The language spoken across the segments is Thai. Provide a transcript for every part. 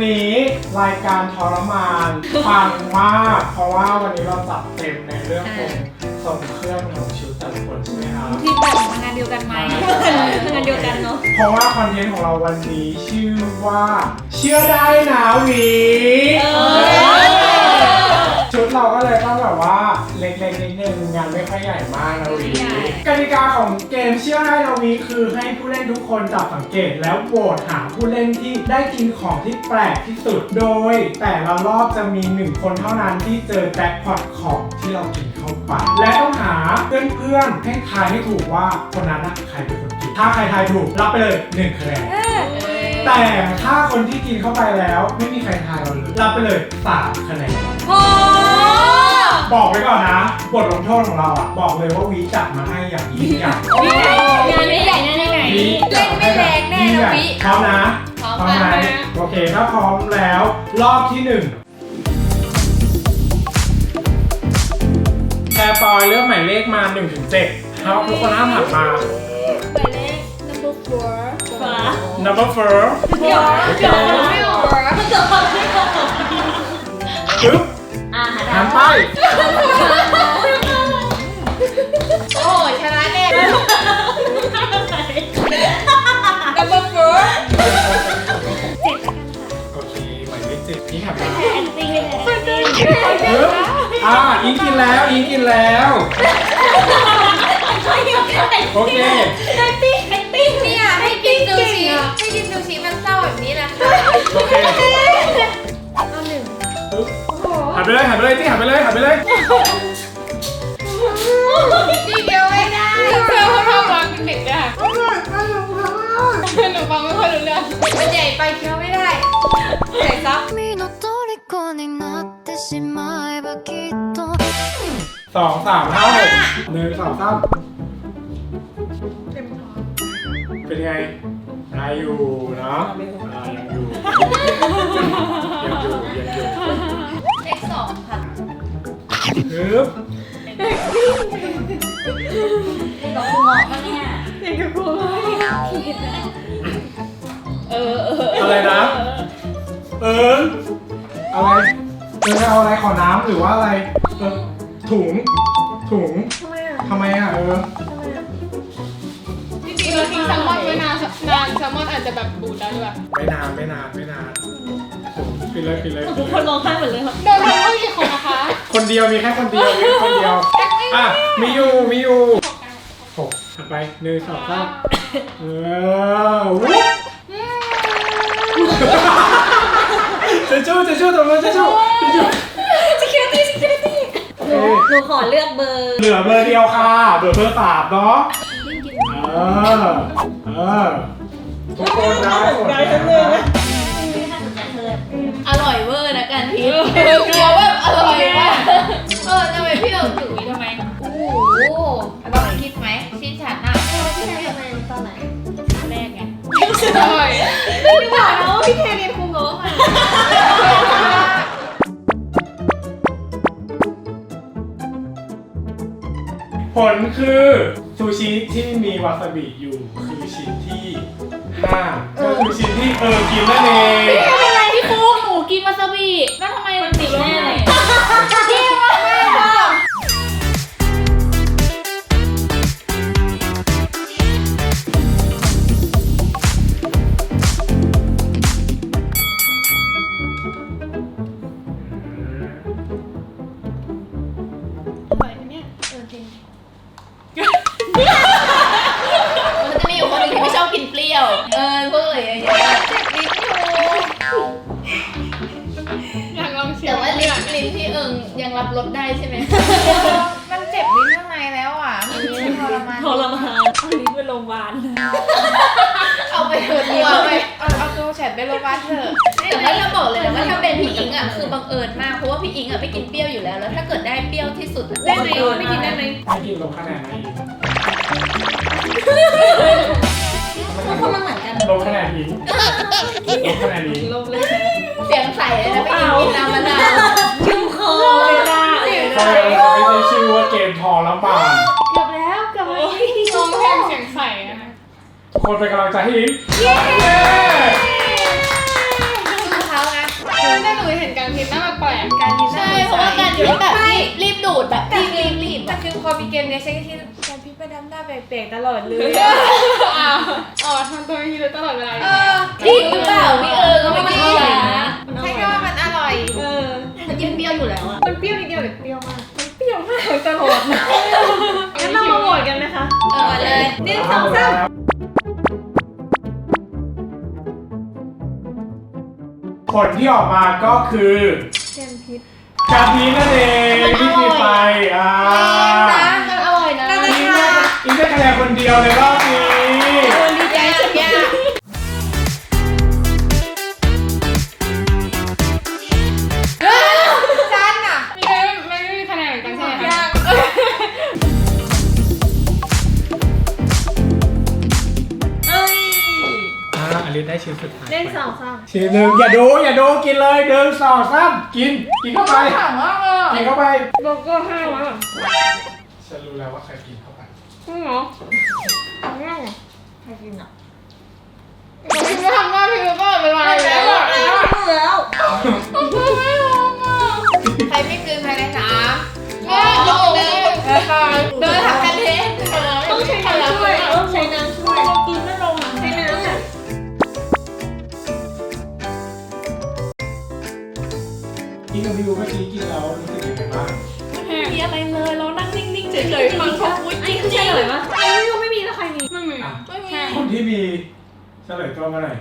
วันนี้รายการทรมานฟังมาก เพราะว่าวันนี้เราจัดเต็มในเรื่องของส่งเครื่องของชุดแต่ละคนใช่ไหมครับ ที่แบบทำงานเดียวกันไหมทำงานเดียวกันเนาะ เพราะว่าคอนเทนต์ของเราวันนี้ชื่อว่า เชื่อได้นะหวีชุด เราก็เลยต้องแบบว่าเล็กๆนิดนึงงานไม่ค่อยใหญ่มากนะวีกติกาของเกมเชื่อได้นะหวีคือให้ผู้เล่นทุกคนจับสังเกตแล้วโหวตหาผู้เล่นที่ได้กินของที่แปลกที่สุด โดย แต่ละรอบจะมีหนึ่งคนเท่านั้นที่เจอแจ็คพอตของที่เรากินเข้าไปและต้องหาเพื่อนๆให้ทายให้ถูกว่าคนนั้นนะใครเป็นคนกินถ้าใครทายถูกรับไปเลยหนึ่งคะแนนแต่ถ้าคนที่กินเข้าไปแล้ว ไม่มีใครทายเราเลยรับไปเลยสามคะแนนโอ้ บอกไว้ก่อนนะ บทลงโทษของเราอะ บอกเลยว่าวีจัดมาให้อย่างยิ่งใหญ่ยงานไม่ใหญ่แน่ไหนวีจัดมาให้แบบยิ่งใหญ่พร้อมนะพร้อมพร้อมไหมค่ะโอเคถ้าพร้อมแล้ว รอบที่หนึ่งแชร์ปอยเลือกหมายเลขมา1นถึงเจ็ดครับทุกคนห้ามหันมาหมายเลข number four ฟ้า number four เดี๋ยวเดี๋ยวไม่ออกมันจะฟังไม่ออกปึ๊บ อ่าหันไป โอ้ชนะแน่ number four โอเคหมายเลขเจ็ดนี่หันมาแอนตี้เลยปึ๊บอ่าอิงกินแล้วอิงกินแล้ว โอเค แอนตี้แอนตี้เนี่ยให้กินดูชีให้กินดูชีมันเศร้าแบบนี้แหละค่ะ โอเคเอาหนึ่งปึ๊บ หันไปเลยหันไปเลยที่หันไปเลยหันไปเลยนี่เดียวไม่ได้เพื่อนพ่อฟังเป็นเด็กได้หนูฟังไม่ค่อยรู้เรื่องมันใหญ่ไปเคี้ยวไม่ได้ใหญ่ซับสองสามเท่าหนึ่งสองสามเป็นไงได้อยู่เนาะยังอยู่ยังอยู่ยังอยู่ เลขสองค่ะปึ๊บดอกหัวมาเนี่ยเออเอออะไรนะ เอิญอะไรเอิญเอาอะไรขอน้ำหรือว่าอะไรเออถุง ถุงทำไมอะทำไมอะเออ จริงๆเราทิ้งแซลมอนไว้นานนานแซลมอนอาจจะแบบบูดแล้วด้วยไม่นานไม่นานไม่นาน ปิดเลยปิดเลยทุกคนร้องไห้หมดเลยค่ะ โดนทำโทษกี่คนนะคะคนเดียวมีแค่คนเดียวมีแค่คนเดียว อะ มีอยู่มีอยู่หกถัดไปหนึ่งสองสามเออวุ้จะชู้จะชู้ตรงนั้นจะชู้จะชู้ security security หนูหนูขอเลือกเบอร์เหลือเบอร์เดียวค่ะเหลือเบอร์สามเนาะเออเออทุกคนได้หมดแล้วนะ อร่อยเวอร์นะกันทิพย์กลัวว่าอร่อยมากเออทำไมพี่เราถือทำไมโอ้โหลองคิดไหมชิ้นฉันอะพี่แทนทำไมตอนไหนแรกไงอร่อยไม่บอกนะว่าพี่แทนเรียนครูโง่มาผลคือซูชิที่มีวาซาบิอยู่คือชิ้นที่5ก็คือชิ้นที่เออกินนั่นเอง กินวาซาบิแล้วทำไมมันติดแน่เลยพี่ไม่บอก มันเจ็บลิ้นข้างในแล้วอะมันทรมานทรมานเอาลิ้นไปโรงพยาบาลเอาไปเถอะตัวไปเอาเอาตัวแฉดไปโรงพยาบาลเถอะแต่ว่าเราบอกเลยนะว่าถ้าเป็นพี่อิงอะคือบังเอิญมากเพราะว่าพี่อิงอะไม่กินเปรี้ยวอยู่แล้วแล้ว ถ้าเกิดได้เปรี้ยวที่สุดอะได้ไหมไม่กินได้ไหมไม่กินลงคะแนนไหนอีกทุกคนมันเหมือนกันลงคะแนนอีกลงคะแนนอีกลงเลยเสียงใสเลยนะพี่อิงกินน้ำมะนาวชุ่มคอ เลยจ้าไม่ใช่ชื่อว่าเกมทอแล้วบานเกือบแล้วเกือบแล้วน้องแทนเสียงใสนะคะคนเป็นกำลังใจให้อิงเย้เห็นการพิมพ์น้าแปลกๆการยินใช่เพราะว่าการพิมพ์แบบรีบรีบดูดแบบรีบรีบรีบแต่คือพอมีเกมเนี้ยฉันก็คิดการพิมพ์ไปดำหน้าแปลกๆตลอดเลยอ้าวอ๋อทำตัวอย่างนี้ตลอดเวลาเออจริงหรือเปล่าพี่เออก็ไม่จริงนะใช่ก็ว่ามันอร่อย เออมันกินเปรี้ยวอยู่แล้วอะมันเปรี้ยวนิดเดียวหรือเปรี้ยวมาก มันเปรี้ยวมากตลอดงั้นเรามาโหวตกันนะคะเออเลยหนึ่งสองสามผลที่ออกมาก็คือเค็มพิษกะทินั่นเองที่กินไปอ่ามันอร่อยนะ อิงได้อิงได้คะแนนคนเดียวในรอบ ชิ้นสุดท้ายเล่นสองสามชิ้นหนึ่งอย่าดูอย่าดูกินเลยหนึ่งสองสามกินกินเข้าไปถามว่าเออกินเข้าไปโลโก้ห้าวะฉันรู้แล้วว่าใครกินเข้าไปจริงเหรอใครกินอะ นิ่งๆเฉยๆฟังเขาพูดจริงเฉยๆวะไม่รู้ไม่มีแล้วใครมีไม่มีอะไม่มีคนที่มีเฉลยตัวมาหน่อย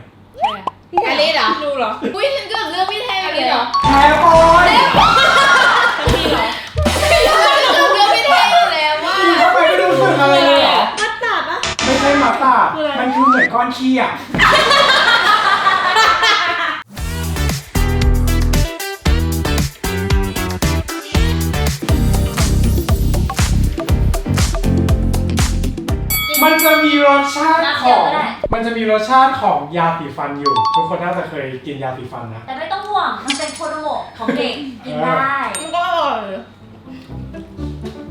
อลิสเหรอดูเหรอ อุ้ยฉันเกือบเลือกพี่แทนเลยเหรอแพ้โอยมีเหรอเกือบเลือกพี่แทนอยู่แล้วว่ากินเข้าไปไม่รู้สึกอะไรเลยเหรอมัดตัดปะไม่ใช่หมาตาบมันคือเหมือนก้อนขี้อะ มันจะมีรสชาติของ มันจะมีรสชาติของยาสีฟันอยู่ ทุกคนน่าจะเคยกินยาสีฟันนะ แต่ไม่ต้องห่วง มันเป็นโคโนโมะของเด็กกินได้ มันก็อร่อย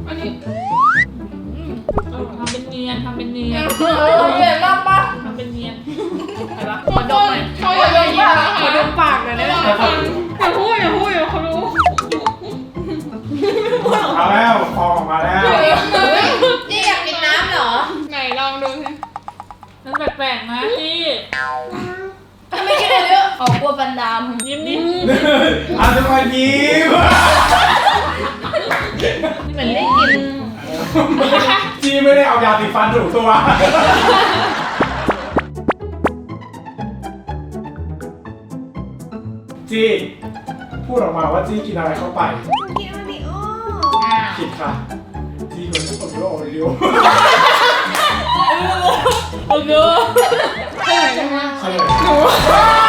อันนี้ทำเป็นเนียนทำเป็นเนียนอร่อยเลยมากปะทำเป็นเนียนใครวะขอดมหน่อยเขาอย่าเลยยิ้มนะขอคะดมปากหน่อยได้ไหมแต่ฟังอ อาทุกคนยิ้มเหมือนได้กินจีไม่ได้เอายาสีฟันถูกตัว จีพูดออกมาว่าจีกินอะไรเข้าไป กินมันดิโอ้อ่าผิดค่ะ จีเหมือนทุกคนรู้โอริโอโอ้โหใช่เลยมันเย็นๆใช่ไห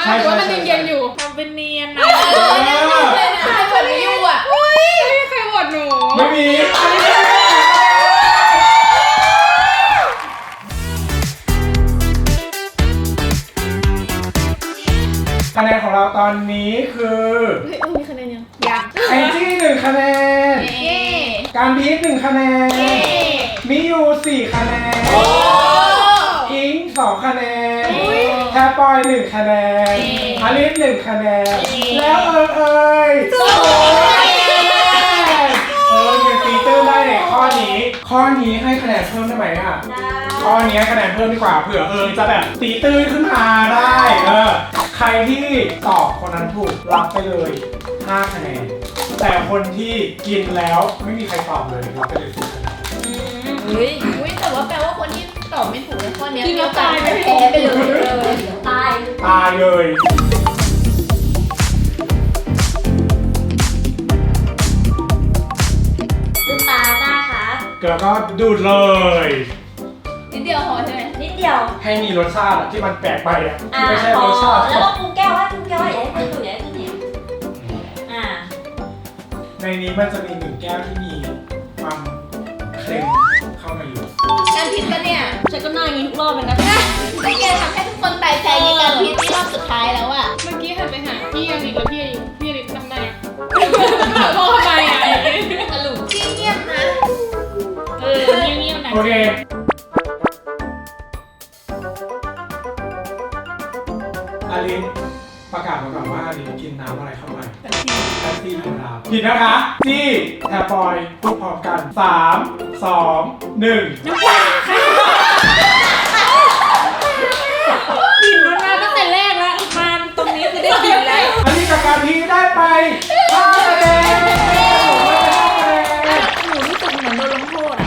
มมันอ่อนมากใช่หรือว่ามันใช่เย็นๆอยู่ทำเป็นเนียนนะเออเนี่ยเลยนะใครเหมือนวิวอะไม่มีใครโหวตหนูไม่มีคะแนนของเราตอนนี้คือเฮ้ยเออมีคะแนนยังแองจี้หนึ่งคะแนนเย้การพีทหนึ่งคะแนนเย้มิยูสี่คะแนนโอ้อิงสองคะแนน แทปปอยหนึ่งคะแนนเย้อลิสหนึ่งคะแนนเย้แล้วเอิงเอ่ยสองคะแนนเออยังตีตื้นได้ในข้อนี้ ข้อนี้ให้คะแนนเพิ่มได้ไหมอะ ข้อนี้ให้คะแนนเพิ่มดีกว่าเผื่อเอิงจะแบบตีตื้นขึ้นมาได้ เออ ใครที่ตอบคนนั้นถูกรับไปเลย 5 คะแนน แต่คนที่กินแล้วไม่มีใครตอบเลยรับไปเลย10คะแนนอุ้ยอุ้ยแต่ว่าแปลว่าคนที่ตอบไม่ถูกในข้อเนี้ยกินแล้วตายไหมแพ้ไปเลยตายตาย เลยลืมตาหน้าครับแล้วก็ดูดเลย นิดเดียวพอใช่ไหมนิดเดียว ให้มีรสชาติอะที่มันแปลกไปอะอ่าที่ไม่ใช่พรอสชาติแล้วก็ปรุงแก้วไว้ปรุงแก้วไว้อย่าให้เพื่อนดูอย่าให้เพื่อนเห็นอ่าในนี้มันจะมีหนึ่งแก้วที่มีความเค็มเข้ามาอยู่ การพิมพ์ปะเนี่ย ฉันก็หน้าอย่างนี้ทุกรอบเลยนะ ไม่แกทำให้ทุกคนตาย ใจในการพิมพ์ที่รอบสุดท้ายแล้วอะเมื่อกี้หันไปหาพี่ยังอีกแล้วพี่ยังพี่ยังจำได้อะถามว่าทำไมอะสรุปที่เงียบนะ เออเงียบๆนะโอเคอลินแท็กซี่ธรรมดาผิดนะคะจี้แทบปอยพูดพร้อมกันสามสองหนึ่งก ห้าคะแนนหนูรู้สึกเหมือนโดนลงโทษอะ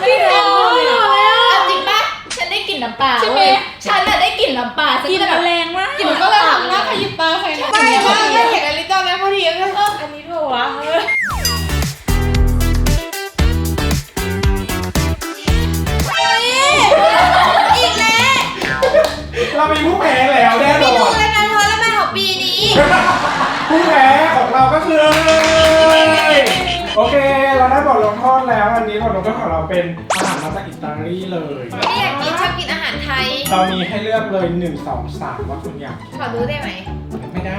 ไม่ได้ลงโทษเลยอะเอาจริงปะฉันได้กลิ่นน้ำปลาใช่ไหม เว้ยฉันน่ะได้กลิ่นน้ำปลาฉันกลิ่นก็มัแบนบแรงมากหนูก็เลยทำหน้า โทษของเราเป็นอาหารมาจากอิตาลีเลย ไม่อยากกินชอบกินอาหารไทย เรามีให้เลือกเลย 1 2 3 ว่าคุณอยากกินขอดูได้ไหมไม่ได้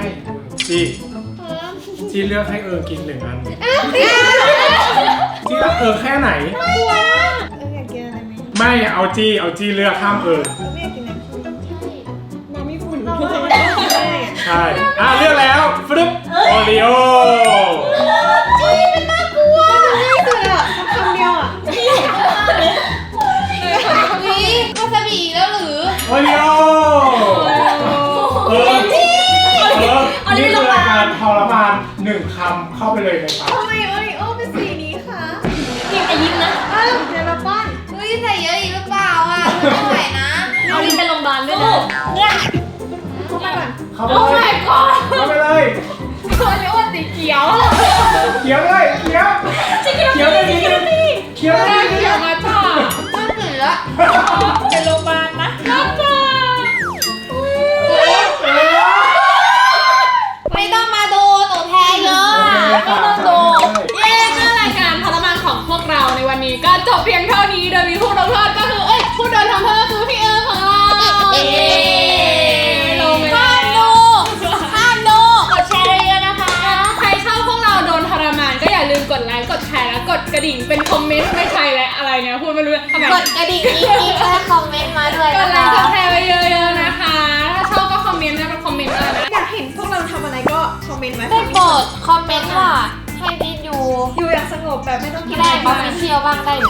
จีจีเลือกให้เออกินหนึ่งอันจีรักเออแค่ไหนเอออยากกินอะไรไหมไม่เอาจีเอาจีเลือกห้ามเออไม่อยากกินน้ำผึ้งมาไม่ฝุ่นเราไม่ได้กินได้อะใช่อะเลือกแล้วฟรึบโอริโอ โอริโอสีเขี ดกระดิ่งเป็นคอมเมนต์ไม่ใช่และอะไรเนี่ยพูดไม่รู้เรื่องทำไมกดกระดิ่งอีกอีกและคอมเมนต์มาด้วยกนะดไลคะค์กดแชร์ไปเยอะๆนะคะ ถ้าชอบก็คอมเมนต์นะเป็นคอมเมนต์อะไรนะอยากเห็นพวกเราทำอะไรก็คอมเมนต์มาได้โปรดคอมเมนต์ว่าให้วิดอยู่อยู่อย่างสงบแบบไม่ต้องกินแรอะไรกออฟฟิเชียลบ้างได้ไหม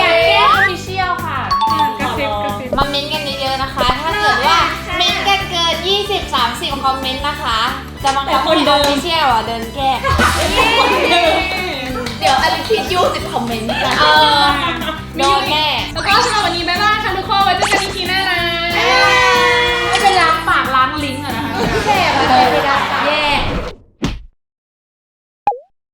อยากแก้ออฟฟิเชียลค่ะกระซิบกระซิบมาเม้นต์กันเยอะๆนะคะ ถ้าเกิดว่าเม้นต์กันเกิน 20 30 คอมเมนต์นะคะ จะบังคับให้ออฟฟิเชียลอะเดินแก้ เี๋ยวอลิซคิดยูสิคอมเมนต์นะเออโดนแน่แล้วก็สำหรับวันนี้บ๊ายบายค่ะทุกคนไว้เจอกันอีพีหน้านะไม่เป็นล้างปากล้างลิ้นอะนะคะ แย่